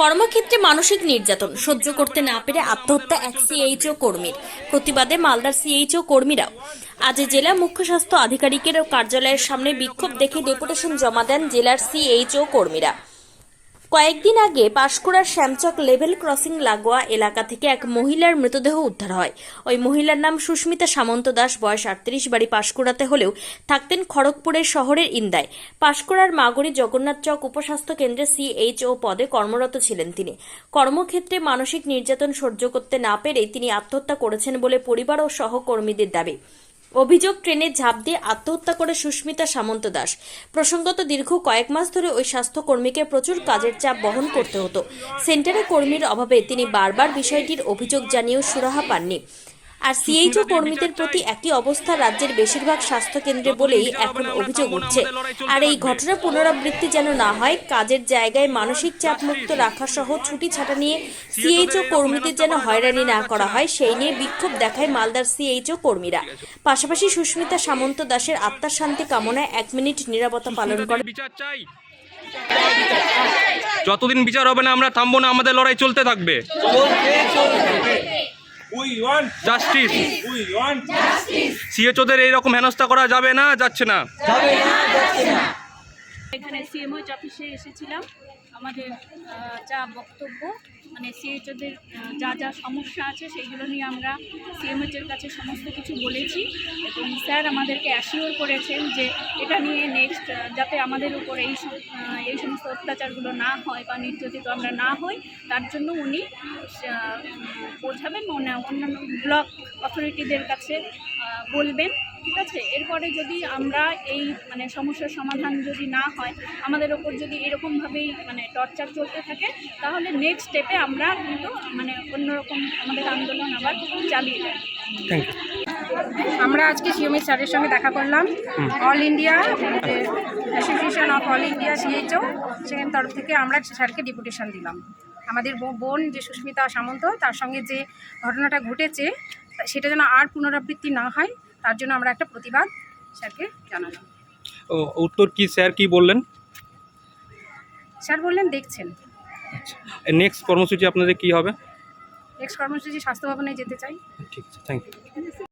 কর্মক্ষেত্রে মানসিক নির্যাতন। সহ্য করতে না পেরে আত্মহত্যা এক সিএইচও কর্মীর। প্রতিবাদে মালদার সিএইচও কর্মীরাও। আজ জেলা মুখ্য স্বাস্থ্য আধিকারিকের কার্যালয়ের সামনে বিক্ষোভ দেখে ডেপুটেশন জমা দেন জেলার সিএইচও কর্মীরা। কয়েকদিন আগে পাঁশকুড়ার শ্যামচক লেভেল ক্রসিং লাগোয়া এলাকা থেকে এক মহিলার মৃতদেহ উদ্ধার হয়। ওই মহিলার নাম সুস্মিতা সামন্ত দাস, বয়স আটত্রিশ, বাড়ি পাঁশকুড়াতে হলেও থাকতেন খড়গপুরের শহরের ইন্দায়। পাঁশকুড়ার মাগরী জগন্নাথ চক উপস্বাস্থ্য কেন্দ্রে সিএইচও পদে কর্মরত ছিলেন তিনি। কর্মক্ষেত্রে মানসিক নির্যাতন সহ্য করতে না পেরে তিনি আত্মহত্যা করেছেন বলে পরিবার ও সহকর্মীদের দাবি। অভিযোগ ট্রেনে ঝাঁপ দিয়ে আত্মহত্যা করে সুস্মিতা সামন্ত দাস। প্রসঙ্গত দীর্ঘ কয়েক মাস ধরে ওই স্বাস্থ্যকর্মীকে প্রচুর কাজের চাপ বহন করতে হতো। সেন্টারে কর্মীর অভাবে তিনি বারবার বিষয়টির অভিযোগ জানিয়েও সুরাহা পাননি। আর সিএইচও কর্মীদের প্রতি একই অবস্থা রাজ্যের বেশিরভাগ স্বাস্থ্য কেন্দ্রে বলেই এখন অভিযোগ উঠছে। আর এই ঘটনা পুনরাবৃত্তি যেন না হয় কাজের জায়গায় মানসিক চাপ মুক্ত রাখা সহ ছুটি ছাটা নিয়ে সিএইচও কর্মীদের যেন হয়রানি না করা হয় সেই নিয়ে বিক্ষোভ দেখায় মালদার সিএইচও কর্মীরা। পাশাপাশি সুস্মিতা সামন্ত দাসের আত্মার শান্তি কামনায় এক মিনিট নিরাপত্তা পালন করে। বিচার চাই। যতদিন বিচার হবে না আমরা থামবো না আমাদের লড়াই চলতে থাকবে। জাস্টিস দের সিএচওদের এইরকম হেনস্থা করা যাবে না যাচ্ছে না। এখানে সিএমও অফিসে এসেছিলাম। আমাদের যা বক্তব্য মানে সিএইচওদের যা যা সমস্যা আছে সেইগুলো নিয়ে আমরা সিএমএইচের কাছে সমস্ত কিছু বলেছি এবং স্যার আমাদেরকে অ্যাসিওর করেছেন যে এটা নিয়ে নেক্সট যাতে আমাদের উপর এই এই সমস্ত অত্যাচারগুলো না হয় বা নির্যাতিত আমরা না হই, তার জন্য উনি বোঝাবেন অন্যান্য ব্লক অথরিটিদের কাছে বলবেন। ঠিক আছে? এরপরে যদি আমরা এই মানে সমস্যার সমাধান যদি না হয় আমাদের ওপর যদি এরকমভাবেই মানে টর্চার চলতে থাকে তাহলে নেক্সট স্টেপে আমরা কিন্তু মানে অন্যরকম আমাদের আন্দোলন আবার চালিয়ে ইউ আমরা আজকে সিওমি স্যারের সঙ্গে দেখা করলাম। All India association of all India CHO সেখান তরফ থেকে আমরা স্যারকে ডেপুটেশন দিলাম। আমাদের ব- বোন যে সুস্মিতা সামন্ত তার সঙ্গে যে ঘটনাটা ঘটেছে সেটা যেন আর পুনরাবৃত্তি না হয় তার জন্য আমরা একটা প্রতিবাদ স্যারকে জানালাম। ও উত্তর কি স্যার কি বললেন? স্যার বললেন দেখছেন। নেক্সট কর্মসূচি আপনাদের কি হবে? নেক্সট কর্মসূচি স্বাস্থ্য ভবনে যেতে চাই। ঠিক আছে থ্যাংক ইউ